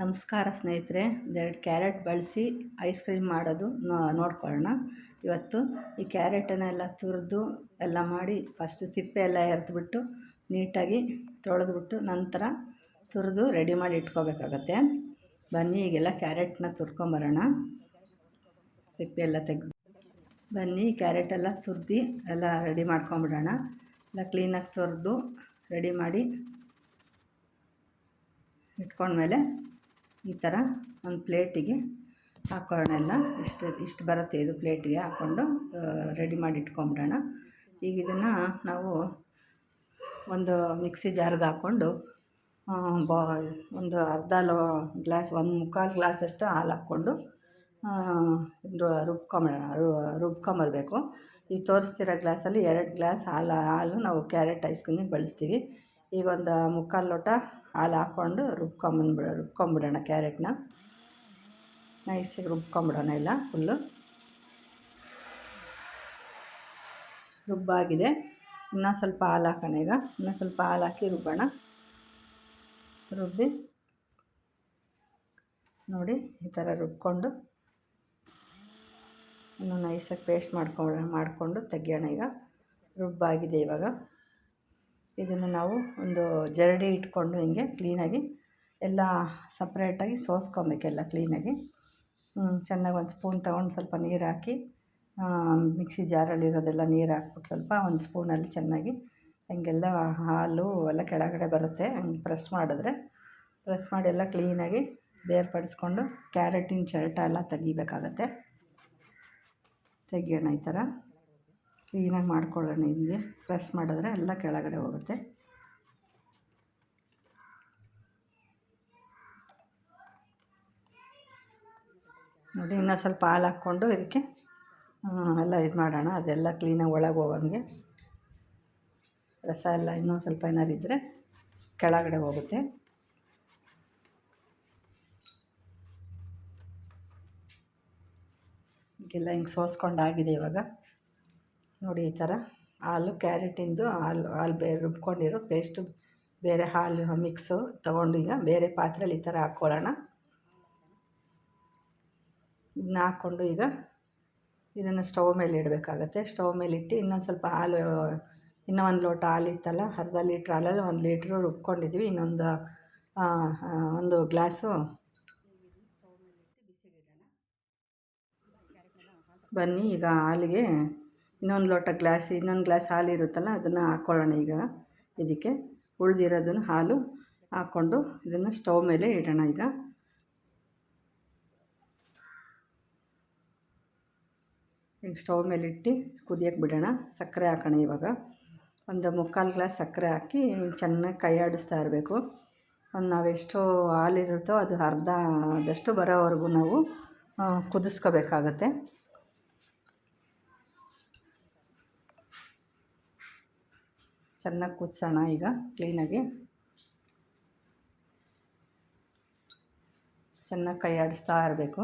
ನಮಸ್ಕಾರ ಸ್ನೇಹಿತರೆ, ಒಂದೆರಡು ಕ್ಯಾರೆಟ್ ಬಳಸಿ ಐಸ್ ಕ್ರೀಮ್ ಮಾಡೋದು ನೋಡ್ಕೊಳ್ಳೋಣ. ಇವತ್ತು ಈ ಕ್ಯಾರೆಟನ್ನೆಲ್ಲ ತುರಿದು ಎಲ್ಲ ಮಾಡಿ ಫಸ್ಟು ಸಿಪ್ಪೆ ಎಲ್ಲ ಎರೆದ್ಬಿಟ್ಟು ನೀಟಾಗಿ ತೊಳೆದ್ಬಿಟ್ಟು ನಂತರ ತುರಿದು ರೆಡಿ ಮಾಡಿ ಇಟ್ಕೋಬೇಕಾಗತ್ತೆ. ಬನ್ನಿ, ಈಗೆಲ್ಲ ಕ್ಯಾರೆಟ್ನ ತುರ್ಕೊಂಬರೋಣ. ಸಿಪ್ಪೆ ಎಲ್ಲ ತೆಗೆದು, ಬನ್ನಿ ಕ್ಯಾರೆಟೆಲ್ಲ ತುರಿದು ಎಲ್ಲ ರೆಡಿ ಮಾಡ್ಕೊಂಬಿಡೋಣ. ಎಲ್ಲ ಕ್ಲೀನಾಗಿ ತುರಿದು ರೆಡಿ ಮಾಡಿ ಇಟ್ಕೊಂಡ್ಮೇಲೆ ಈ ಥರ ಒಂದು ಪ್ಲೇಟಿಗೆ ಹಾಕೋಣ ಎಲ್ಲ. ಇಷ್ಟು ಇಷ್ಟು ಬರುತ್ತೆ ಇದು ಪ್ಲೇಟಿಗೆ ಹಾಕ್ಕೊಂಡು ರೆಡಿ ಮಾಡಿ ಇಟ್ಕೊಂಬಿಡೋಣ. ಈಗ ಇದನ್ನು ನಾವು ಒಂದು ಮಿಕ್ಸಿ ಜಾರ್ಗೆ ಹಾಕ್ಕೊಂಡು ಬಾ, ಒಂದು ಅರ್ಧ ಲೋ ಗ್ಲಾಸ್, ಒಂದು ಮುಕ್ಕಾಲು ಗ್ಲಾಸಷ್ಟು ಹಾಲು ಹಾಕ್ಕೊಂಡು ರುಬ್ಕೊಂಬಿಡೋಣ ರುಬ್ಕೊಂಬರ್ಬೇಕು. ಈಗ ತೋರಿಸ್ತಿರೋ ಗ್ಲಾಸಲ್ಲಿ ಎರಡು ಗ್ಲಾಸ್ ಹಾಲು ಹಾಲು ನಾವು ಕ್ಯಾರೆಟ್ ಐಸ್ ಕ್ರೀಮಿಗೆ ಬಳಸ್ತೀವಿ. ಈಗ ಒಂದು ಮುಕ್ಕಾಲು ಲೋಟ ಹಾಲು ಹಾಕ್ಕೊಂಡು ರುಬ್ಕೊಂಬಂದ್ಬಿಡ ರುಬ್ಕೊಂಬಿಡೋಣ ಕ್ಯಾರೆಟ್ನ. ನೈಸಿಗೆ ರುಬ್ಕೊಂಬಿಡೋಣ ಇಲ್ಲ ಫುಲ್ಲು. ರುಬ್ಬಾಗಿದೆ. ಇನ್ನೂ ಸ್ವಲ್ಪ ಹಾಲು ಹಾಕೋಣ ಈಗ. ಇನ್ನೂ ಸ್ವಲ್ಪ ಹಾಲು ಹಾಕಿ ರುಬ್ಬೋಣ. ರುಬ್ಬಿ. ನೋಡಿ, ಈ ಥರ ರುಬ್ಕೊಂಡು. ಇನ್ನೂ ನೈಸಾಗಿ ಪೇಸ್ಟ್ ಮಾಡ್ಕೊಂಡು ಮಾಡಿಕೊಂಡು ತೆಗಿಯೋಣ ಈಗ. ರುಬ್ಬಾಗಿದೆ ಇವಾಗ. ಇದನ್ನು ನಾವು ಒಂದು ಜರಡಿ ಇಟ್ಕೊಂಡು ಹಿಂಗೆ ಕ್ಲೀನಾಗಿ ಎಲ್ಲ ಸಪ್ರೇಟಾಗಿ ಸೋಸ್ಕೊಬೇಕೆಲ್ಲ ಕ್ಲೀನಾಗಿ ಚೆನ್ನಾಗಿ ಒಂದು ಸ್ಪೂನ್ ತೊಗೊಂಡು ಸ್ವಲ್ಪ ನೀರು ಹಾಕಿ ಮಿಕ್ಸಿ ಜಾರಲ್ಲಿರೋದೆಲ್ಲ ನೀರು ಹಾಕ್ಬಿಟ್ಟು ಸ್ವಲ್ಪ ಒಂದು ಸ್ಪೂನಲ್ಲಿ ಚೆನ್ನಾಗಿ ಹಂಗೆಲ್ಲ ಹಾಲು ಎಲ್ಲ ಕೆಳಗಡೆ ಬರುತ್ತೆ, ಹಂಗೆ ಪ್ರೆಸ್ ಮಾಡಿದ್ರೆ ಪ್ರೆಸ್ ಮಾಡಿ ಎಲ್ಲ ಕ್ಲೀನಾಗಿ ಬೇರ್ಪಡಿಸ್ಕೊಂಡು ಕ್ಯಾರೆಟಿನ ಚರಟ ಎಲ್ಲ ತೆಗಿಬೇಕಾಗತ್ತೆ. ತೆಗಿಯೋಣ ಈ ಥರ. ಕ್ಲೀನಾಗಿ ಮಾಡ್ಕೊಳ್ಳೋಣ ಹಿಂಗೆ. ಪ್ರೆಸ್ ಮಾಡಿದ್ರೆ ಎಲ್ಲ ಕೆಳಗಡೆ ಹೋಗುತ್ತೆ. ನೋಡಿ ಇನ್ನೂ ಸ್ವಲ್ಪ ಹಾಲು ಹಾಕ್ಕೊಂಡು ಇದಕ್ಕೆ ಎಲ್ಲ ಇದು ಮಾಡೋಣ. ಅದೆಲ್ಲ ಕ್ಲೀನಾಗಿ ಒಳಗೆ ಹೋಗಂಗೆ. ರಸ ಎಲ್ಲ ಇನ್ನೂ ಸ್ವಲ್ಪ ಏನಾರು ಇದ್ದರೆ ಕೆಳಗಡೆ ಹೋಗುತ್ತೆ. ಎಲ್ಲ ಹಿಂಗೆ ಸೋಸ್ಕೊಂಡಾಗಿದೆ ಇವಾಗ. ನೋಡಿ ಈ ಥರ ಹಾಲು, ಕ್ಯಾರೆಟಿಂದು ಹಾಲು ಹಾಲು ಬೇರೆ ರುಬ್ಕೊಂಡಿರೋ ಪೇಸ್ಟು, ಬೇರೆ ಹಾಲು ಮಿಕ್ಸು ತೊಗೊಂಡು ಈಗ ಬೇರೆ ಪಾತ್ರೆಯಲ್ಲಿ ಈ ಥರ ಹಾಕ್ಕೊಳ್ಳೋಣ. ಇದನ್ನ ಹಾಕ್ಕೊಂಡು ಈಗ ಇದನ್ನು ಸ್ಟವ್ ಮೇಲೆ ಇಡಬೇಕಾಗತ್ತೆ. ಸ್ಟವ್ ಮೇಲೆ ಇಟ್ಟು ಇನ್ನೊಂದು ಸ್ವಲ್ಪ ಹಾಲು, ಇನ್ನೂ ಒಂದು ಲೋಟ ಹಾಲು ಇತ್ತಲ್ಲ, ಅರ್ಧ ಲೀಟ್ರ್ ಹಾಲಲ್ಲಿ ಒಂದು ಲೀಟ್ರು ರುಬ್ಕೊಂಡಿದ್ವಿ ಇನ್ನೊಂದು ಒಂದು ಗ್ಲಾಸು ಬನ್ನಿ, ಈಗ ಹಾಲಿಗೆ ಇನ್ನೊಂದು ಲೋಟ ಗ್ಲಾಸ್, ಇನ್ನೊಂದು ಗ್ಲಾಸ್ ಹಾಲು ಇರುತ್ತಲ್ಲ, ಅದನ್ನು ಹಾಕ್ಕೊಳ್ಳೋಣ ಈಗ. ಇದಕ್ಕೆ ಉಳಿದಿರೋದನ್ನು ಹಾಲು ಹಾಕ್ಕೊಂಡು ಇದನ್ನು ಸ್ಟವ್ ಮೇಲೆ ಇಡೋಣ ಈಗ. ಈಗ ಸ್ಟವ್ ಮೇಲೆ ಇಟ್ಟು ಕುದಿಯೋಕ್ಕೆ ಬಿಡೋಣ. ಸಕ್ಕರೆ ಹಾಕೋಣ ಇವಾಗ. ಒಂದು ಮುಕ್ಕಾಲು ಗ್ಲಾಸ್ ಸಕ್ಕರೆ ಹಾಕಿ ಚೆನ್ನಾಗಿ ಕೈ ಆಡಿಸ್ತಾ ಇರಬೇಕು. ಒಂದು ನಾವೆಷ್ಟು ಹಾಲಿರುತ್ತೋ ಅದು ಅರ್ಧ ಆದಷ್ಟು ಬರೋವರೆಗೂ ನಾವು ಕುದಿಸ್ಕೋಬೇಕಾಗತ್ತೆ. ಚೆನ್ನಾಗಿ ಕುದಿಸೋಣ ಈಗ ಕ್ಲೀನಾಗಿ ಚೆನ್ನಾಗಿ ಕೈ ಆಡಿಸ್ತಾ ಇರಬೇಕು.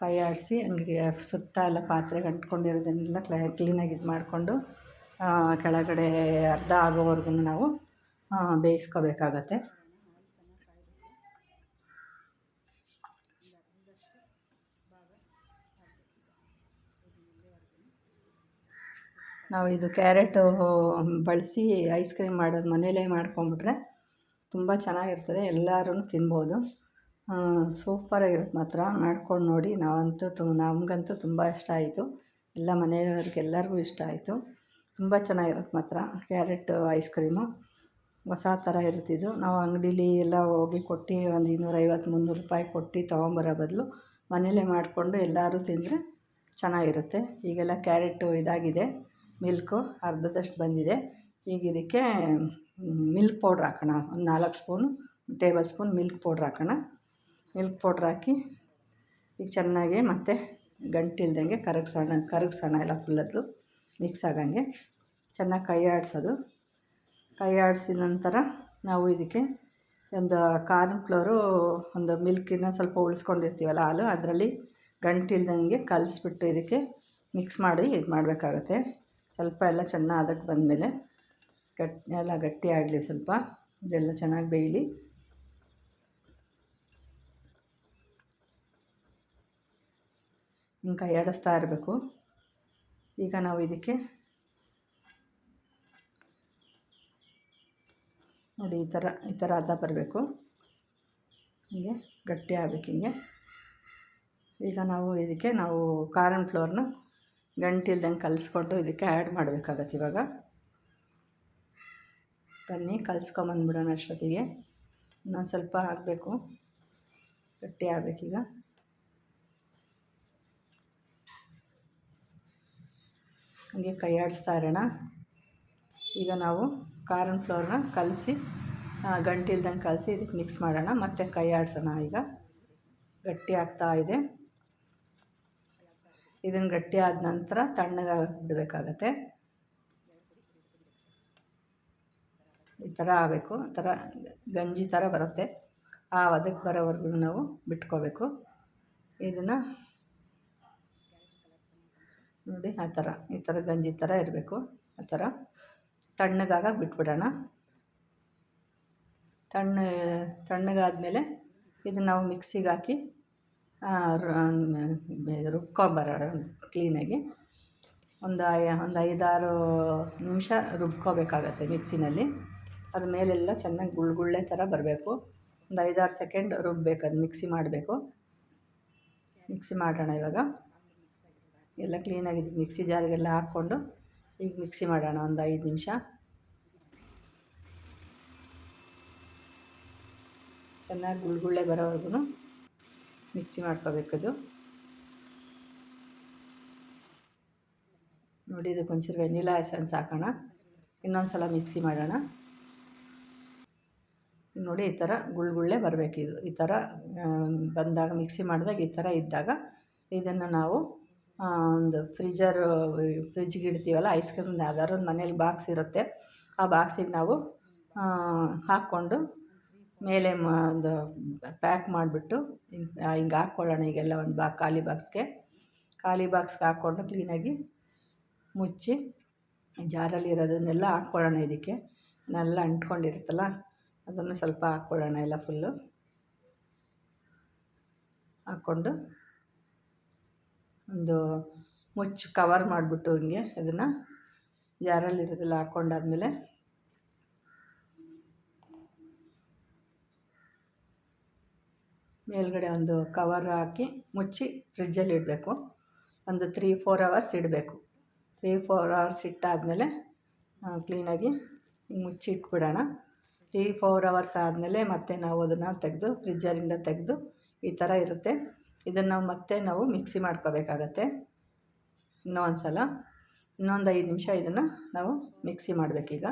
ಕೈ ಆಡಿಸಿ ಹಂಗೆ ಸುತ್ತ ಎಲ್ಲ ಪಾತ್ರೆಗೆ ಅಂಟ್ಕೊಂಡಿರೋದನ್ನೆಲ್ಲ ಕ್ಲೀನಾಗಿ ಇದು ಮಾಡಿಕೊಂಡು ಕೆಳಗಡೆ ಅರ್ಧ ಆಗೋವರೆಗೂ ನಾವು ಬೇಯಿಸ್ಕೋಬೇಕಾಗತ್ತೆ. ನಾವು ಇದು ಕ್ಯಾರೆಟು ಬಳಸಿ ಐಸ್ ಕ್ರೀಮ್ ಮಾಡೋದು ಮನೇಲೇ ಮಾಡ್ಕೊಂಬಿಟ್ರೆ ತುಂಬ ಚೆನ್ನಾಗಿರ್ತದೆ ಎಲ್ಲರೂ ತಿನ್ಬೋದು. ಸೂಪರಾಗಿರುತ್ತೆ ಮಾತ್ರ. ಮಾಡ್ಕೊಂಡು ನೋಡಿ, ನಾವಂತೂ ತು, ನಮಗಂತೂ ತುಂಬ ಇಷ್ಟ ಆಯಿತು. ಎಲ್ಲ ಮನೆಯವ್ರಿಗೆಲ್ಲರಿಗೂ ಇಷ್ಟ ಆಯಿತು. ತುಂಬ ಚೆನ್ನಾಗಿರುತ್ತೆ ಮಾತ್ರ ಕ್ಯಾರೆಟ್, ಐಸ್ ಕ್ರೀಮು. ಹೊಸ ಥರ ಇರುತ್ತಿದ್ದು ನಾವು ಅಂಗಡೀಲಿ ಎಲ್ಲ ಹೋಗಿ ಕೊಟ್ಟು ಒಂದು ಇನ್ನೂರೈವತ್ತು, ಮುನ್ನೂರು ರೂಪಾಯಿ ಕೊಟ್ಟು ತೊಗೊಂಬರೋ ಬದಲು ಮನೇಲೇ ಮಾಡಿಕೊಂಡು ಎಲ್ಲರೂ ತಿಂದರೆ ಚೆನ್ನಾಗಿರುತ್ತೆ. ಈಗೆಲ್ಲ ಕ್ಯಾರೆಟು ಇದಾಗಿದೆ. ಮಿಲ್ಕು ಅರ್ಧದಷ್ಟು ಬಂದಿದೆ. ಈಗ ಇದಕ್ಕೆ ಮಿಲ್ಕ್ ಪೌಡ್ರ್ ಹಾಕೋಣ. ಒಂದು ನಾಲ್ಕು spoon, table spoon milk powder ಹಾಕೋಣ. ಮಿಲ್ಕ್ ಪೌಡ್ರ್ ಹಾಕಿ ಈಗ ಚೆನ್ನಾಗಿ ಮತ್ತೆ ಗಂಟಿಲ್ದಂಗೆ ಕರಗಿಸೋಣ ಕರಗಿಸೋಣ ಎಲ್ಲ ಫುಲ್ಲದ್ದು, ಮಿಕ್ಸ್ ಆಗಂಗೆ. ಚೆನ್ನಾಗಿ ಕೈ ಆಡಿಸೋದು. ಕೈ ಆಡಿಸಿದ ನಂತರ ನಾವು ಇದಕ್ಕೆ ಒಂದು ಕಾರ್ನ್ ಫ್ಲೋರು, ಒಂದು ಮಿಲ್ಕಿನ ಸ್ವಲ್ಪ ಉಳಿಸ್ಕೊಂಡಿರ್ತೀವಲ್ಲ ಹಾಲು, ಅದರಲ್ಲಿ ಗಂಟಿಲ್ದಂಗೆ ಕಲಿಸ್ಬಿಟ್ಟು ಇದಕ್ಕೆ ಮಿಕ್ಸ್ ಮಾಡಿ ಇದು ಮಾಡಬೇಕಾಗತ್ತೆ ಸ್ವಲ್ಪ ಎಲ್ಲ ಚೆನ್ನಾಗಿ ಅದಕ್ಕೆ ಬಂದಮೇಲೆ ಗಟ್ಟಿ ಎಲ್ಲ ಗಟ್ಟಿ ಆಗಲಿ ಸ್ವಲ್ಪ. ಇದೆಲ್ಲ ಚೆನ್ನಾಗಿ ಬೇಯಲಿ. ಹಿಂಗೆ ಆಡಿಸ್ತಾ ಇರಬೇಕು. ಈಗ ನಾವು ಇದಕ್ಕೆ ನೋಡಿ, ಈ ಥರ ಈ ಥರ ಅದ ಬರಬೇಕು. ಹೀಗೆ ಗಟ್ಟಿ ಆಗಬೇಕು ಹಿಂಗೆ. ಈಗ ನಾವು ಇದಕ್ಕೆ ನಾವು ಕಾರ್ನ್ ಫ್ಲೋರ್ನ ಗಂಟಿಲ್ದಂಗೆ ಕಲಿಸ್ಕೊಂಡು ಇದಕ್ಕೆ ಆ್ಯಡ್ ಮಾಡಬೇಕಾಗತ್ತೆ ಇವಾಗ. ಬನ್ನಿ, ಕಲಿಸ್ಕೊಂಬಂದ್ಬಿಡೋಣ ಅಷ್ಟೊತ್ತಿಗೆ. ಇನ್ನೊಂದು ಸ್ವಲ್ಪ ಹಾಕಬೇಕು. ಗಟ್ಟಿ ಆಗಬೇಕೀಗ. ಹಾಗೆ ಕೈ ಆಡಿಸ್ತಾ ಇರೋಣ. ಈಗ ನಾವು ಕಾರ್ನ್ ಫ್ಲೋರ್ನ ಕಲಸಿ ಗಂಟಿಲ್ದಂಗೆ ಕಲಸಿ ಇದಕ್ಕೆ ಮಿಕ್ಸ್ ಮಾಡೋಣ. ಮತ್ತು ಕೈ ಆಡಿಸೋಣ ಈಗ. ಗಟ್ಟಿ ಆಗ್ತಾ ಇದೆ. ಇದನ್ನು ಗಟ್ಟಿ ಆದ ನಂತರ ತಣ್ಣಗೆ ಬಿಡಬೇಕಾಗತ್ತೆ. ಈ ಥರ ಆಗಬೇಕು. ಆ ಥರ ಗಂಜಿ ಥರ ಬರುತ್ತೆ. ಆ ಅದಕ್ಕೆ ಬರೋವರೆಗೂ ನಾವು ಬಿಟ್ಕೋಬೇಕು. ಇದನ್ನು ನೋಡಿ, ಆ ಥರ ಈ ಥರ ಗಂಜಿ ಥರ ಇರಬೇಕು. ಆ ಥರ ತಣ್ಣಗಾಗ ಬಿಟ್ಬಿಡೋಣ. ತಣ್ಣ, ತಣ್ಣಗಾದಮೇಲೆ ಇದನ್ನು ನಾವು ಮಿಕ್ಸಿಗೆ ಹಾಕಿ ರುಬ್ಕೊಂಬರೋಣ ಕ್ಲೀನಾಗಿ ಒಂದು ಒಂದು ಐದಾರು ನಿಮಿಷ ರುಬ್ಕೋಬೇಕಾಗತ್ತೆ ಮಿಕ್ಸಿನಲ್ಲಿ ಅದ್ರ ಮೇಲೆಲ್ಲ ಚೆನ್ನಾಗಿ ಗುಳ್ಗುಳ್ಳೆ ಥರ ಬರಬೇಕು. ಒಂದು ಐದಾರು ಸೆಕೆಂಡ್ ರುಬ್ಬೇಕು, ಅದು ಮಿಕ್ಸಿ ಮಾಡಬೇಕು. ಮಿಕ್ಸಿ ಮಾಡೋಣ ಇವಾಗ. ಎಲ್ಲ ಕ್ಲೀನಾಗಿ ಮಿಕ್ಸಿ ಜಾರಿಗೆಲ್ಲ ಹಾಕ್ಕೊಂಡು ಈಗ ಮಿಕ್ಸಿ ಮಾಡೋಣ ಒಂದು ಐದು ನಿಮಿಷ. ಚೆನ್ನಾಗಿ ಗುಳ್ಗುಳ್ಳೆ ಬರೋವರೆಗೂ ಮಿಕ್ಸಿ ಮಾಡ್ಕೋಬೇಕದು. ನೋಡಿ ಇದಕ್ಕೆ ಒಂಚೂರು ವೆನಿಲಾ ಎಸೆನ್ಸ್ ಹಾಕೋಣ. ಇನ್ನೊಂದು ಸಲ ಮಿಕ್ಸಿ ಮಾಡೋಣ. ನೋಡಿ, ಈ ಥರ ಗುಳ್ಗುಳ್ಳೆ ಬರಬೇಕಿದು ಈ ಥರ ಬಂದಾಗ, ಮಿಕ್ಸಿ ಮಾಡಿದಾಗ ಈ ಥರ ಇದ್ದಾಗ ಇದನ್ನು ನಾವು ಒಂದು ಫ್ರಿಜರ್, ಫ್ರಿಜ್ಗೆ ಇಡ್ತೀವಲ್ಲ, ಐಸ್ ಕ್ರೀಮ್ ಯಾವ್ದಾದ್ರು ಮನೇಲಿ ಬಾಕ್ಸ್ ಇರುತ್ತೆ. ಆ ಬಾಕ್ಸಿಗೆ ನಾವು ಹಾಕ್ಕೊಂಡು ಮೇಲೆ ಮಾ, ಒಂದು ಪ್ಯಾಕ್ ಮಾಡಿಬಿಟ್ಟು ಹಿಂಗೆ ಹಾಕ್ಕೊಳ್ಳೋಣ ಈಗೆಲ್ಲ ಒಂದು ಬಾ, ಖಾಲಿ ಬಾಕ್ಸ್ಗೆ. ಖಾಲಿ ಬಾಕ್ಸ್ಗೆ ಹಾಕ್ಕೊಂಡು ಕ್ಲೀನಾಗಿ ಮುಚ್ಚಿ ಜಾರಲ್ಲಿರೋದನ್ನೆಲ್ಲ ಹಾಕ್ಕೊಳ್ಳೋಣ ಇದಕ್ಕೆ. ನೆಲ್ಲ ಅಂಟ್ಕೊಂಡಿರುತ್ತಲ್ಲ, ಅದನ್ನು ಸ್ವಲ್ಪ ಹಾಕ್ಕೊಳ್ಳೋಣ ಎಲ್ಲ ಫುಲ್ಲು. ಹಾಕ್ಕೊಂಡು ಒಂದು ಮುಚ್ಚಿ ಕವರ್ ಮಾಡಿಬಿಟ್ಟು ಹಿಂಗೆ ಅದನ್ನು ಜಾರಲ್ಲಿರೋದೆಲ್ಲ ಹಾಕ್ಕೊಂಡಾದ್ಮೇಲೆ ಮೇಲ್ಗಡೆ ಒಂದು ಕವರ್ ಹಾಕಿ ಮುಚ್ಚಿ ಫ್ರಿಜ್ಜಲ್ಲಿ ಇಡಬೇಕು. ಒಂದು ತ್ರೀ ಫೋರ್ ಅವರ್ಸ್ ಇಡಬೇಕು. ತ್ರೀ ಫೋರ್ ಅವರ್ಸ್ ಇಟ್ಟಾದಮೇಲೆ ಕ್ಲೀನಾಗಿ ಮುಚ್ಚಿ ಇಟ್ಬಿಡೋಣ. ತ್ರೀ ಫೋರ್ ಅವರ್ಸ್ ಆದಮೇಲೆ ಮತ್ತೆ ನಾವು ಅದನ್ನು ತೆಗೆದು ಫ್ರಿಜ್ಜರಿಂದ ತೆಗೆದು ಈ ಥರ ಇರುತ್ತೆ. ಇದನ್ನು ಮತ್ತೆ ನಾವು ಮಿಕ್ಸಿ ಮಾಡ್ಕೋಬೇಕಾಗತ್ತೆ. ಇನ್ನೊಂದು ಸಲ ಇನ್ನೊಂದು ಐದು ನಿಮಿಷ ಇದನ್ನು ನಾವು ಮಿಕ್ಸಿ ಮಾಡಬೇಕೀಗ.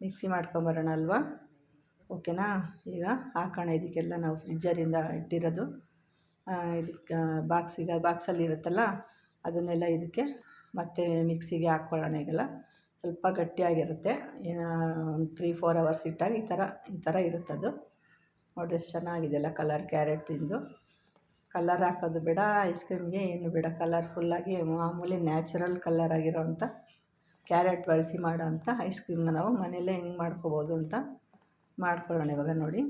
ಮಿಕ್ಸಿ ಮಾಡ್ಕೊಂಬರೋಣ ಅಲ್ವಾ? ಓಕೆನಾ? ಈಗ ಹಾಕೋಣ ಇದಕ್ಕೆಲ್ಲ ನಾವು ಫ್ರಿಜ್ಜರಿಂದ ಇಟ್ಟಿರೋದು. ಇದಕ್ಕೆ ಬಾಕ್ಸಿಗೆ ಬಾಕ್ಸಲ್ಲಿ ಇರುತ್ತಲ್ಲ, ಅದನ್ನೆಲ್ಲ ಇದಕ್ಕೆ ಮತ್ತೆ ಮಿಕ್ಸಿಗೆ ಹಾಕ್ಕೊಳ್ಳೋಣ ಈಗೆಲ್ಲ. ಸ್ವಲ್ಪ ಗಟ್ಟಿಯಾಗಿರುತ್ತೆ. ಒಂದು ತ್ರೀ ಫೋರ್ ಅವರ್ಸ್ ಇಟ್ಟಾಗ ಈ ಥರ ಈ ಥರ ಇರುತ್ತದು ನೋಡಿ ಎಷ್ಟು ಚೆನ್ನಾಗಿದೆಯಲ್ಲ ಕಲರ್ ಕ್ಯಾರೆಟ್ ತಿಂದು. ಕಲರ್ ಹಾಕೋದು ಬೇಡ ಐಸ್ ಕ್ರೀಮ್ಗೆ ಏನು ಬೇಡ. ಕಲರ್ಫುಲ್ಲಾಗಿ ಮಾಮೂಲಿ ನ್ಯಾಚುರಲ್ ಕಲರ್ ಆಗಿರೋವಂಥ ಕ್ಯಾರೆಟ್ ಬಳಸಿ ಮಾಡೋ ಅಂಥ ಐಸ್ ಕ್ರೀಮ್ನ ನಾವು ಮನೆಯಲ್ಲೇ ಹೆಂಗೆ ಮಾಡ್ಕೋಬೋದು ಅಂತ ಮಾಡ್ಕೊಳ್ಳೋಣ ಇವಾಗ ನೋಡಿ.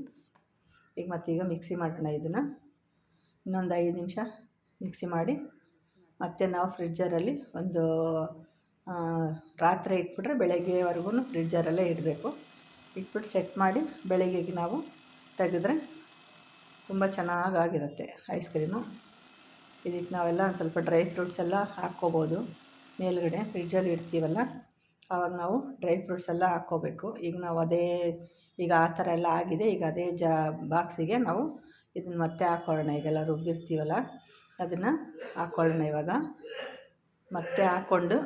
ಈಗ ಮತ್ತೀಗ ಮಿಕ್ಸಿ ಮಾಡೋಣ ಇದನ್ನು. ಇನ್ನೊಂದು ಐದು ನಿಮಿಷ ಮಿಕ್ಸಿ ಮಾಡಿ. ಮತ್ತೆ ನಾವು ಫ್ರಿಜ್ಜರಲ್ಲಿ ಒಂದು ರಾತ್ರಿ ಇಟ್ಬಿಟ್ರೆ ಬೆಳಗ್ಗೆವರೆಗೂ ಫ್ರಿಜ್ಜರಲ್ಲೇ ಇಡಬೇಕು. ಇಟ್ಬಿಟ್ಟು ಸೆಟ್ ಮಾಡಿ ಬೆಳಗ್ಗೆಗೆ ನಾವು ತೆಗೆದ್ರೆ ತುಂಬ ಚೆನ್ನಾಗಾಗಿರುತ್ತೆ ಐಸ್ ಕ್ರೀಮು ಇದಕ್ಕೆ ನಾವೆಲ್ಲ ಒಂದು ಸ್ವಲ್ಪ ಡ್ರೈ ಫ್ರೂಟ್ಸ್ ಎಲ್ಲ ಹಾಕ್ಕೋಬೋದು. ಮೇಲುಗಡೆ ಫ್ರಿಜ್ಜಲ್ಲಿ ಇಡ್ತೀವಲ್ಲ? ಆವಾಗ ನಾವು ಡ್ರೈ ಫ್ರೂಟ್ಸ್ ಎಲ್ಲ ಹಾಕ್ಕೋಬೇಕು. ಈಗ ನಾವು ಅದೇ, ಈಗ ಆ ಥರ ಎಲ್ಲ ಆಗಿದೆ. ಈಗ ಅದೇ ಜಾ ಬಾಕ್ಸಿಗೆ ನಾವು ಇದನ್ನು ಮತ್ತೆ ಹಾಕ್ಕೊಳ್ಳೋಣ ಈಗೆಲ್ಲ ರುಬ್ಬಿರ್ತೀವಲ್ಲ, ಅದನ್ನು ಹಾಕ್ಕೊಳ್ಳೋಣ ಇವಾಗ. ಮತ್ತೆ ಹಾಕ್ಕೊಂಡು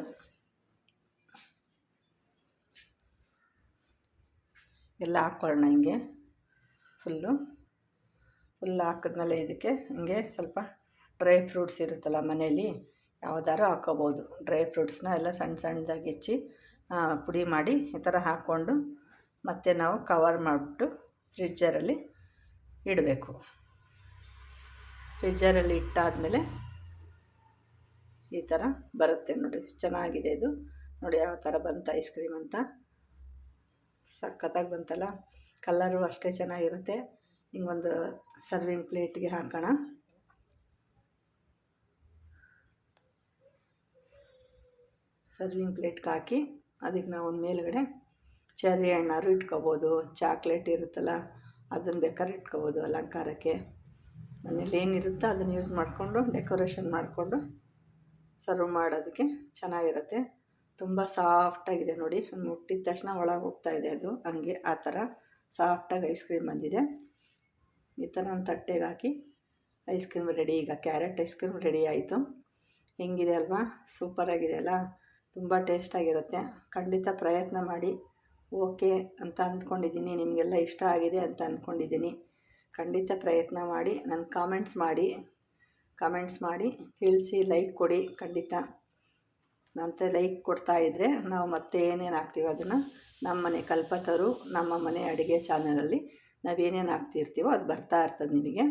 ಎಲ್ಲ ಹಾಕ್ಕೊಳ್ಳೋಣ ಹಿಂಗೆ. ಫುಲ್ಲು ಫುಲ್ ಹಾಕಿದ್ಮೇಲೆ ಇದಕ್ಕೆ ಹಿಂಗೆ ಸ್ವಲ್ಪ ಡ್ರೈ ಫ್ರೂಟ್ಸ್ ಇರುತ್ತಲ್ಲ ಮನೆಯಲ್ಲಿ ಯಾವ್ದಾರು ಹಾಕೋಬೋದು ಡ್ರೈ ಫ್ರೂಟ್ಸ್ನ ಎಲ್ಲ ಸಣ್ಣ ಸಣ್ಣದಾಗಿ ಹೆಚ್ಚಿ ಪುಡಿ ಮಾಡಿ ಈ ಥರ ಹಾಕ್ಕೊಂಡು ಮತ್ತೆ ನಾವು ಕವರ್ ಮಾಡಿಬಿಟ್ಟು ಫ್ರಿಜ್ಜರಲ್ಲಿ ಇಡಬೇಕು. ಫ್ರಿಜ್ಜರಲ್ಲಿ ಇಟ್ಟಾದಮೇಲೆ ಈ ಥರ ಬರುತ್ತೆ ನೋಡಿ, ಚೆನ್ನಾಗಿದೆ ಇದು. ನೋಡಿ ಯಾವ ಥರ ಬಂತು ಐಸ್ ಕ್ರೀಮ್ ಅಂತ. ಸಖತ್ತಾಗಿ ಬಂತಲ್ಲ. ಕಲ್ಲರು ಅಷ್ಟೇ ಚೆನ್ನಾಗಿರುತ್ತೆ. ಹಿಂಗೊಂದು ಸರ್ವಿಂಗ್ ಪ್ಲೇಟ್ಗೆ ಹಾಕೋಣ. ಸರ್ವಿಂಗ್ ಪ್ಲೇಟ್ಗೆ ಹಾಕಿ ಅದಕ್ಕೆ ನಾವು ಒಂದು ಮೇಲುಗಡೆ ಚೆರ್ರಿ ಹಣ್ಣಾರು ಇಟ್ಕೋಬೋದು ಚಾಕ್ಲೇಟ್ ಇರುತ್ತಲ್ಲ ಅದನ್ನು ಬೇಕಾದ್ರೆ ಇಟ್ಕೋಬೋದು ಅಲಂಕಾರಕ್ಕೆ. ಮನೇಲಿ ಏನಿರುತ್ತೋ ಅದನ್ನು ಯೂಸ್ ಮಾಡಿಕೊಂಡು ಡೆಕೋರೇಷನ್ ಮಾಡಿಕೊಂಡು ಸರ್ವ್ ಮಾಡೋದಕ್ಕೆ ಚೆನ್ನಾಗಿರುತ್ತೆ. ತುಂಬ ಸಾಫ್ಟಾಗಿದೆ ನೋಡಿ ಮುಟ್ಟಿದ ತಕ್ಷಣ ಒಳಗೆ ಹೋಗ್ತಾ ಇದೆ ಅದು, ಹಂಗೆ ಆ ಥರ ಸಾಫ್ಟಾಗಿ ಐಸ್ ಕ್ರೀಮ್ ಬಂದಿದೆ. ಈ ಥರ ಒಂದು ತಟ್ಟೆಗೆ ಹಾಕಿ ಐಸ್ ಕ್ರೀಮ್ ರೆಡಿ ಈಗ ಕ್ಯಾರೆಟ್ ಐಸ್ ಕ್ರೀಮ್ ರೆಡಿ ಆಯಿತು. ಹೆಂಗಿದೆ ಅಲ್ವಾ? ಸೂಪರಾಗಿದೆ ಅಲ್ಲ? ತುಂಬ ಟೇಸ್ಟಾಗಿರುತ್ತೆ ಖಂಡಿತ ಪ್ರಯತ್ನ ಮಾಡಿ. ಓಕೆ ಅಂತ ಅಂದ್ಕೊಂಡಿದ್ದೀನಿ. ನಿಮಗೆಲ್ಲ ಇಷ್ಟ ಆಗಿದೆ ಅಂತ ಅಂದ್ಕೊಂಡಿದ್ದೀನಿ. ಖಂಡಿತ ಪ್ರಯತ್ನ ಮಾಡಿ. ನನ್ನ ಕಾಮೆಂಟ್ಸ್ ಮಾಡಿ. ಕಾಮೆಂಟ್ಸ್ ಮಾಡಿ. ತಿಳಿಸಿ ಲೈಕ್ ಕೊಡಿ. ಖಂಡಿತ. ನಂತೆ ಲೈಕ್ ಕೊಡ್ತಾ ಇದ್ದರೆ ನಾವು ಮತ್ತೆ ಏನೇನು ಹಾಕ್ತೀವೋ ಅದನ್ನು ನಮ್ಮ ಮನೆ ಕಲ್ಪತರು, ನಮ್ಮ ಮನೆ ಅಡುಗೆ ಚಾನಲಲ್ಲಿ ನಾವೇನೇನು ಹಾಕ್ತಿರ್ತೀವೋ ಅದು ಬರ್ತಾ ಇರ್ತದೆ ನಿಮಗೆ.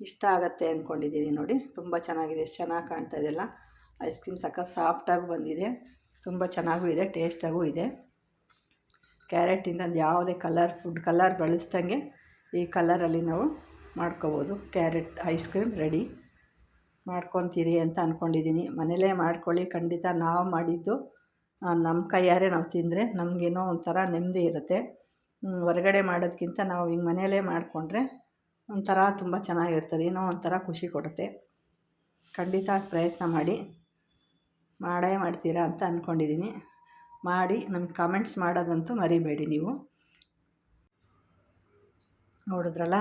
ಇಷ್ಟ ಆಗುತ್ತೆ ಅಂದ್ಕೊಂಡಿದ್ದೀನಿ ನೋಡಿ. ತುಂಬ ಚೆನ್ನಾಗಿದೆ. ಎಷ್ಟು ಚೆನ್ನಾಗಿ ಕಾಣ್ತಾ ಇದೆಯಲ್ಲ ಐಸ್ ಕ್ರೀಮ್ ಸಖತ್ ಸಾಫ್ಟಾಗಿ ಬಂದಿದೆ. ತುಂಬ ಚೆನ್ನಾಗೂ ಇದೆ, ಟೇಸ್ಟಾಗೂ ಇದೆ. ಕ್ಯಾರೆಟಿಂದ ಯಾವುದೇ ಕಲರ್, ಫುಡ್ ಕಲರ್ ಬಳಸ್ದಂಗೆ ಈ ಕಲರಲ್ಲಿ ನಾವು ಮಾಡ್ಕೋಬೋದು. Carrot ice cream ready. ಮಾಡ್ಕೊತೀರಿ ಅಂತ ಅಂದ್ಕೊಂಡಿದ್ದೀನಿ ಮನೇಲೇ ಮಾಡ್ಕೊಳ್ಳಿ. ಖಂಡಿತ ನಾವು ಮಾಡಿದ್ದು ನಮ್ಮ ಕೈಯಾರೆ ನಾವು ತಿಂದರೆ ನಮಗೇನೋ ಒಂಥರ ನೆಮ್ಮದಿ ಇರುತ್ತೆ. ಹೊರಗಡೆ ಮಾಡೋದಕ್ಕಿಂತ ನಾವು ಹಿಂಗೆ ಮನೆಯಲ್ಲೇ ಮಾಡಿಕೊಂಡ್ರೆ ಒಂಥರ ತುಂಬ ಚೆನ್ನಾಗಿರ್ತದೆ. ಏನೋ ಒಂಥರ ಖುಷಿ ಕೊಡುತ್ತೆ. ಖಂಡಿತ ಪ್ರಯತ್ನ ಮಾಡಿ. ಮಾಡೇ ಮಾಡ್ತೀರಾ ಅಂತ ಅಂದ್ಕೊಂಡಿದ್ದೀನಿ ಮಾಡಿ ನಮ್ಗೆ ಕಾಮೆಂಟ್ಸ್ ಮಾಡೋದಂತೂ ಮರಿಬೇಡಿ ನೀವು. ನೋಡಿದ್ರಲ್ಲ?